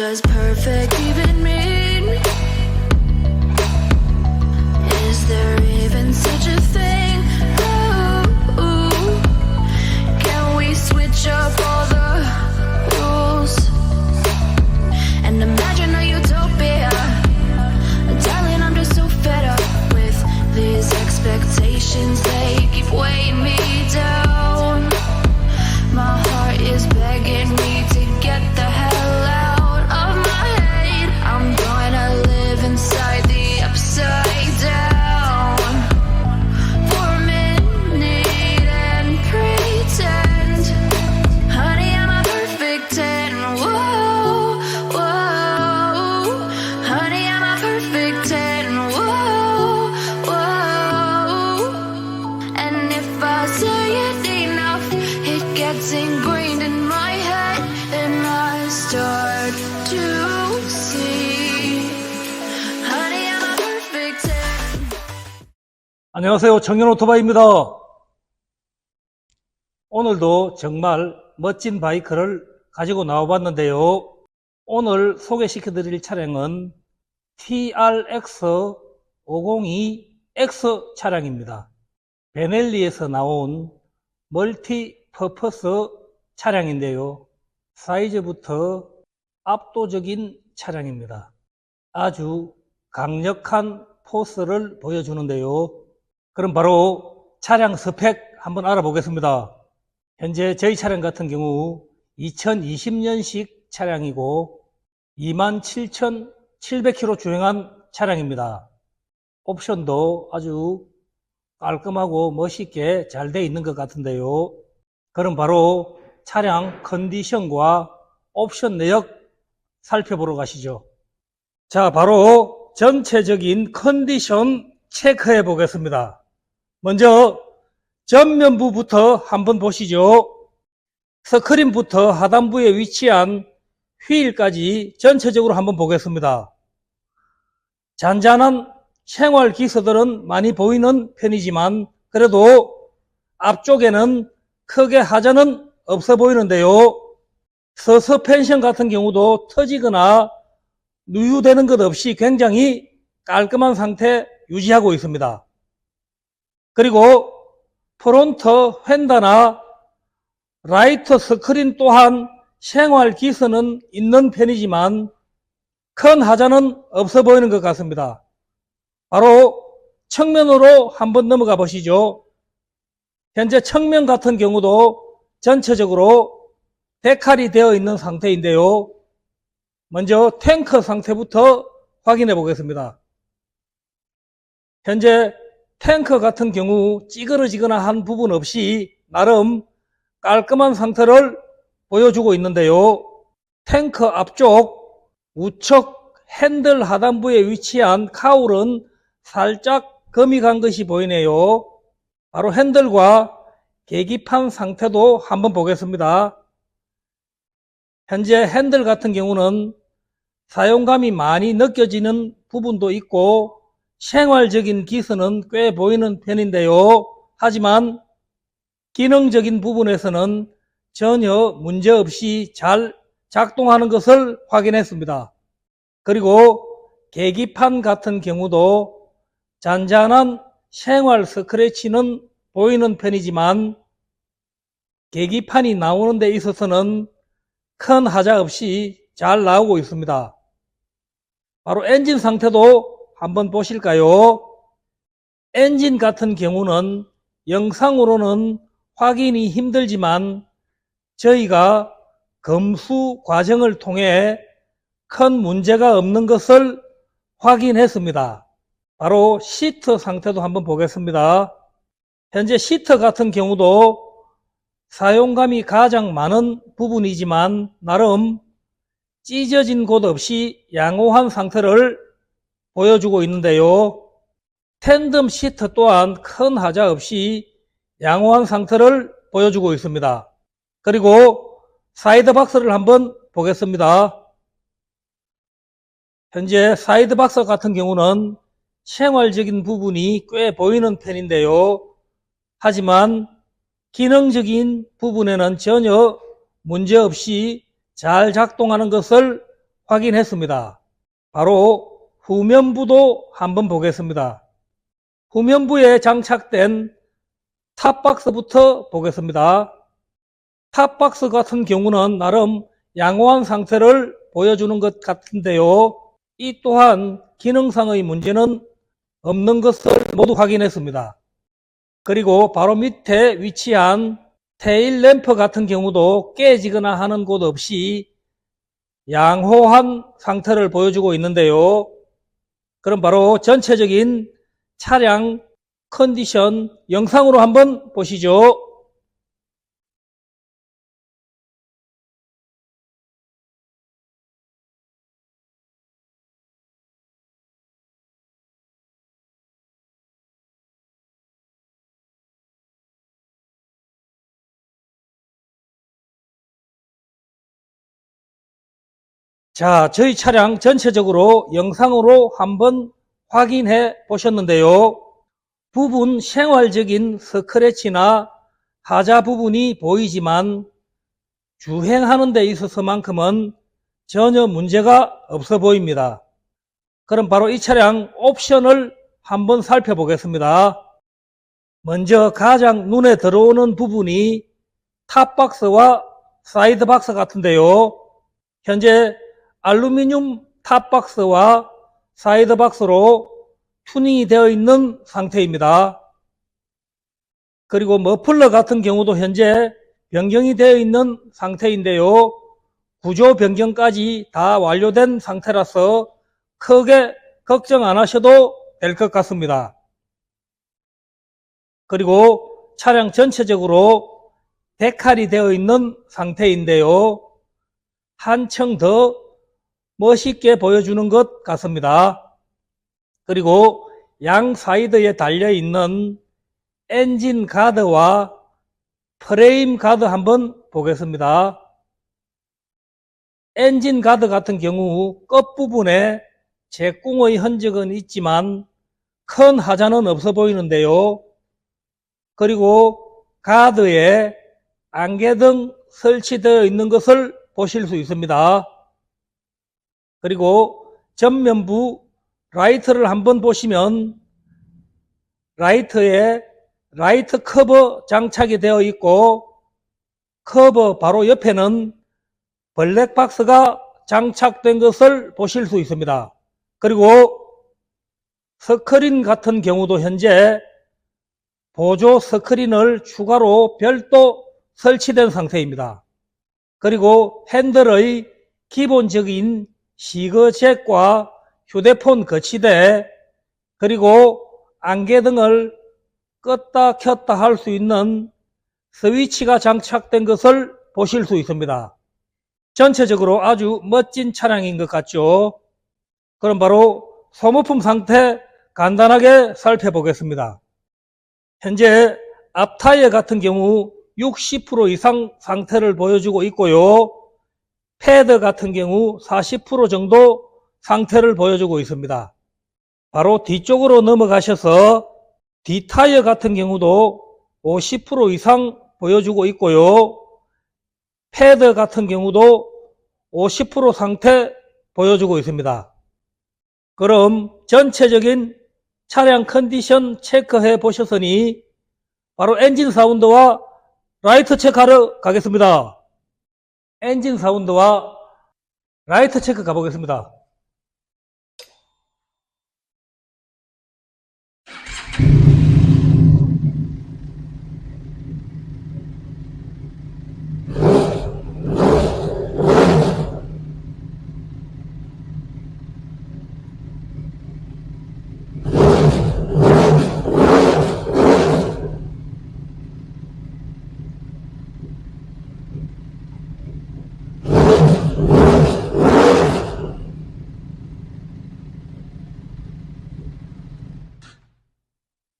just perfect, even I say it enough, it gets ingrained in my head. And I start to see. Honey, I'm a perfect 10. 안녕하세요. 청년 오토바이입니다. 오늘도 정말 멋진 바이크를 가지고 나와봤는데요. 오늘 소개시켜 드릴 차량은 TRX502X 차량입니다. 베넬리에서 나온 멀티 퍼퍼스 차량인데요. 사이즈부터 압도적인 차량입니다. 아주 강력한 포스를 보여주는데요. 그럼 바로 차량 스펙 한번 알아보겠습니다. 현재 저희 차량 같은 경우 2020년식 차량이고 27,700km 주행한 차량입니다. 옵션도 아주 깔끔하고 멋있게 잘 돼 있는 것 같은데요. 그럼 바로 차량 컨디션과 옵션 내역 살펴보러 가시죠. 자, 바로 전체적인 컨디션 체크해 보겠습니다. 먼저 전면부부터 한번 보시죠. 스크린부터 하단부에 위치한 휠까지 전체적으로 한번 보겠습니다. 잔잔한 생활 기서들은 많이 보이는 편이지만 그래도 앞쪽에는 크게 하자는 없어 보이는데요. 서스펜션 같은 경우도 터지거나 누유되는 것 없이 굉장히 깔끔한 상태 유지하고 있습니다. 그리고 프론트 휀다나 라이트 스크린 또한 생활 기스는 있는 편이지만 큰 하자는 없어 보이는 것 같습니다. 바로 측면으로 한번 넘어가 보시죠. 현재 측면 같은 경우도 전체적으로 데칼이 되어 있는 상태인데요. 먼저 탱크 상태부터 확인해 보겠습니다. 현재 탱크 같은 경우 찌그러지거나 한 부분 없이 나름 깔끔한 상태를 보여주고 있는데요. 탱크 앞쪽 우측 핸들 하단부에 위치한 카울은 살짝 금이 간 것이 보이네요. 바로 핸들과 계기판 상태도 한번 보겠습니다. 현재 핸들 같은 경우는 사용감이 많이 느껴지는 부분도 있고 생활적인 기스는 꽤 보이는 편인데요. 하지만 기능적인 부분에서는 전혀 문제없이 잘 작동하는 것을 확인했습니다. 그리고 계기판 같은 경우도 잔잔한 생활 스크래치는 보이는 편이지만 계기판이 나오는 데 있어서는 큰 하자 없이 잘 나오고 있습니다. 바로 엔진 상태도 한번 보실까요? 엔진 같은 경우는 영상으로는 확인이 힘들지만 저희가 검수 과정을 통해 큰 문제가 없는 것을 확인했습니다. 바로 시트 상태도 한번 보겠습니다. 현재 시트 같은 경우도 사용감이 가장 많은 부분이지만 나름 찢어진 곳 없이 양호한 상태를 보여주고 있는데요. 텐덤 시트 또한 큰 하자 없이 양호한 상태를 보여주고 있습니다. 그리고 사이드 박스를 한번 보겠습니다. 현재 사이드 박스 같은 경우는 생활적인 부분이 꽤 보이는 편인데요. 하지만 기능적인 부분에는 전혀 문제없이 잘 작동하는 것을 확인했습니다. 바로 후면부도 한번 보겠습니다. 후면부에 장착된 탑박스부터 보겠습니다. 탑박스 같은 경우는 나름 양호한 상태를 보여주는 것 같은데요. 이 또한 기능상의 문제는 없는 것을 모두 확인했습니다. 그리고 바로 밑에 위치한 테일 램프 같은 경우도 깨지거나 하는 곳 없이 양호한 상태를 보여주고 있는데요. 그럼 바로 전체적인 차량 컨디션 영상으로 한번 보시죠. 자, 저희 차량 전체적으로 영상으로 한번 확인해 보셨는데요. 부분 생활적인 스크래치나 하자 부분이 보이지만 주행하는 데 있어서만큼은 전혀 문제가 없어 보입니다. 그럼 바로 이 차량 옵션을 한번 살펴보겠습니다. 먼저 가장 눈에 들어오는 부분이 탑박스와 사이드박스 같은데요. 현재 알루미늄 탑박스와 사이드 박스로 튜닝이 되어 있는 상태입니다. 그리고 머플러 같은 경우도 현재 변경이 되어 있는 상태인데요. 구조 변경까지 다 완료된 상태라서 크게 걱정 안 하셔도 될 것 같습니다. 그리고 차량 전체적으로 데칼이 되어 있는 상태인데요. 한층 더 멋있게 보여주는 것 같습니다. 그리고 양 사이드에 달려 있는 엔진 가드와 프레임 가드 한번 보겠습니다. 엔진 가드 같은 경우 끝부분에 제꿍의 흔적은 있지만 큰 하자는 없어 보이는데요. 그리고 가드에 안개등 설치되어 있는 것을 보실 수 있습니다. 그리고 전면부 라이트를 한번 보시면 라이트에 라이트 커버 장착이 되어 있고 커버 바로 옆에는 블랙박스가 장착된 것을 보실 수 있습니다. 그리고 스크린 같은 경우도 현재 보조 스크린을 추가로 별도 설치된 상태입니다. 그리고 핸들의 기본적인 시거잭과 휴대폰 거치대 그리고 안개 등을 껐다 켰다 할 수 있는 스위치가 장착된 것을 보실 수 있습니다. 전체적으로 아주 멋진 차량인 것 같죠? 그럼 바로 소모품 상태 간단하게 살펴보겠습니다. 현재 앞타이어 같은 경우 60% 이상 상태를 보여주고 있고요. 패드 같은 경우 40% 정도 상태를 보여주고 있습니다. 바로 뒤쪽으로 넘어가셔서 뒷타이어 같은 경우도 50% 이상 보여주고 있고요. 패드 같은 경우도 50% 상태 보여주고 있습니다. 그럼 전체적인 차량 컨디션 체크해 보셨으니 바로 엔진 사운드와 라이트 체크하러 가겠습니다. 엔진 사운드와 라이트 체크 가보겠습니다.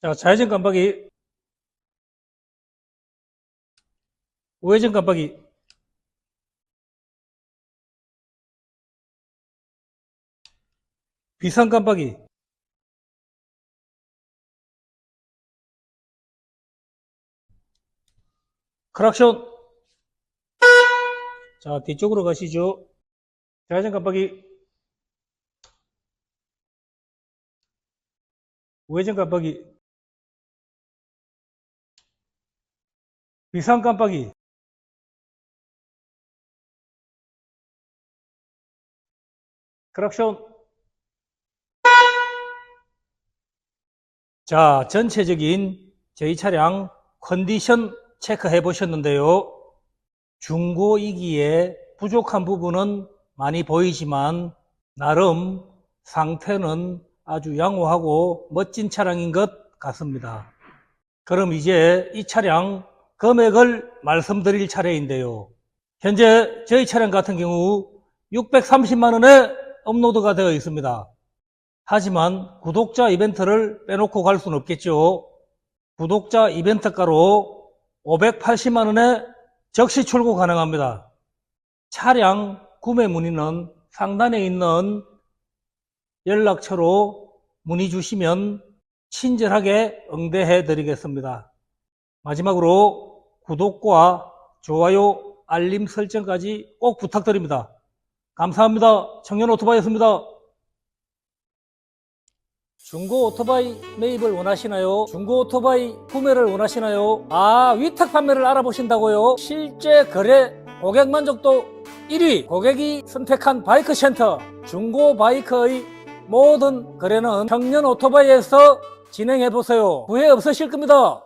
자, 자회전 깜빡이, 우회전 깜빡이, 비상 깜빡이, 크락션. 자, 뒤쪽으로 가시죠. 자회전 깜빡이, 우회전 깜빡이, 비상 깜빡이. 크락션 자 전체적인 저희 차량 컨디션 체크해 보셨는데요. 중고이기에 부족한 부분은 많이 보이지만 나름 상태는 아주 양호하고 멋진 차량인 것 같습니다. 그럼 이제 이 차량 금액을 말씀드릴 차례인데요. 현재 저희 차량 같은 경우 630만 원에 업로드가 되어 있습니다. 하지만 구독자 이벤트를 빼놓고 갈 수는 없겠죠. 구독자 이벤트가로 580만 원에 적시 출고 가능합니다. 차량 구매 문의는 상단에 있는 연락처로 문의 주시면 친절하게 응대해 드리겠습니다. 마지막으로 구독과 좋아요, 알림 설정까지 꼭 부탁드립니다. 감사합니다. 청년 오토바이였습니다. 중고 오토바이 매입을 원하시나요? 중고 오토바이 구매를 원하시나요? 아, 위탁 판매를 알아보신다고요? 실제 거래 고객 만족도 1위 고객이 선택한 바이크 센터 중고 바이크의 모든 거래는 청년 오토바이에서 진행해 보세요. 후회 없으실 겁니다.